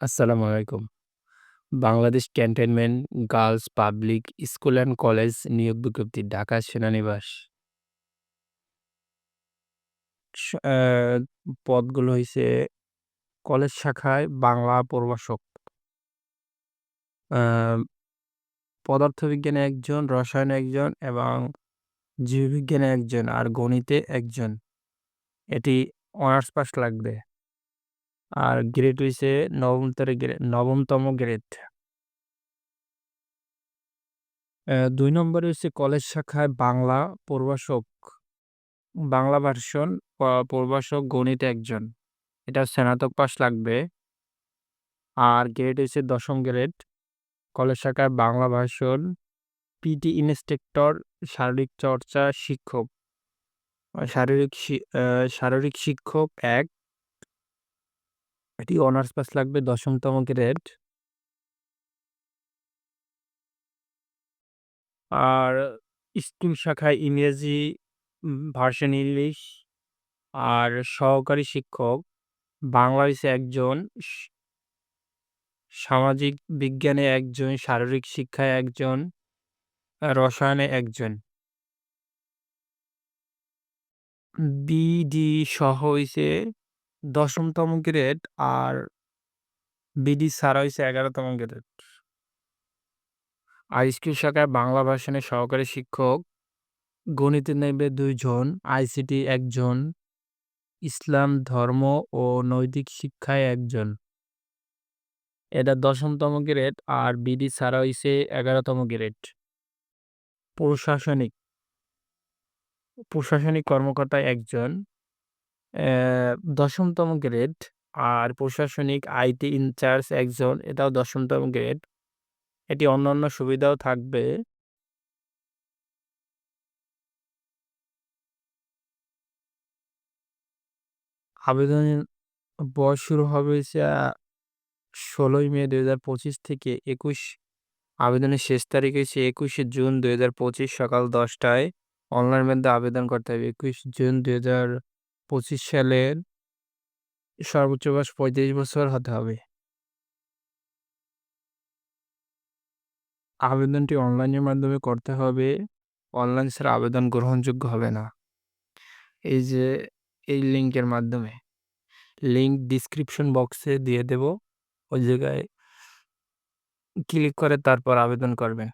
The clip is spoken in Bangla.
আসসালামু আলাইকুম। Bangladesh cantonment girls public school and college নিয়োগ বিজ্ঞপ্তি ঢাকা সেনানিবাস। অ্যা পদগুলো হইছে কলেজ শাখায় বাংলা প্রভাষক। আ পদার্থবিজ্ঞানে ১ জন, রসায়নে ১ জন এবং জীববিজ্ঞানে একজন আর গণিতে একজন এটি অনার্স পাস লাগবে। আর গ্রেড হইছে নবম তরে গ্রে, নবমতম গ্রেড। ২ নম্বরে হইছে কলেজ শাখায় বাংলা প্রভাষক। বাংলা ভার্সন প্রভাষক গণিত একজন এটা স্নাতক পাস লাগবে। আর গ্রেড হইছে ১০ম গ্রেড। কলেজ শাখায় বাংলা ভার্সন, পিটি ইন্সট্রাক্টর, শারীরিক চর্চা শিক্ষক। শারীরিক শারীরিক শিক্ষক ১ এটি অনার্স পাস লাগবে ১০ম গ্রেড। আর স্কুল শাখায় ইংরেজি ভার্সন ইংলিশ আর সহকারী শিক্ষক, বাংলা হইছে ১ সামাজিক বিজ্ঞানে একজন, শারীরিক শিক্ষায় একজন, রসায়নে একজন বিডি সহ হইছে ১০তম গ্রেড আর বিডি ছাড়া হইছে ১১তম গ্রেড। আর স্কুল শাখায় বাংলা ভার্সনের সহকারী শিক্ষক, গণিতে নেবে ২ জন, আইসিটি একজন ইসলাম ধর্ম ও নৈতিক শিক্ষায় একজন এটা ১০তম গ্রেড আর বিডি ছাড়া হইছে ১১তম গ্রেড। প্রশাসনিক প্রশাসনিক কর্মকর্তা ১ ১০তম গ্রেড আর প্রশাসনিক আইটি ইনচার্জ একজন, এটাও ১০তম গ্রেড। এটি অন্যান্য সুবিধাও থাকবে। আবেদনের বয়স শুরু হবে ষোলোই মে ১৬ই মে ২০২৫ থেকে ২১ আবেদনের শেষ তারিখ হইছে ২১শে জুন ২০২৫ সকাল দশটায় অনলাইন মধ্যে আবেদন করতে হবে ২১ জুন ২০২৫ সালের সর্বোচ্চ বয়স ৩৫ বছর হতে হবে। আবেদনটি অনলাইনের মাধ্যমে করতে হবে। অনলাইন ছাড়া আবেদন গ্রহণযোগ্য হবে না। এই যে, এই লিঙ্কের মাধ্যমে। লিঙ্ক ডিসক্রিপশন বক্সে দিয়ে দেব। ওই জায়গায় ক্লিক করে তারপর আবেদন করবেন।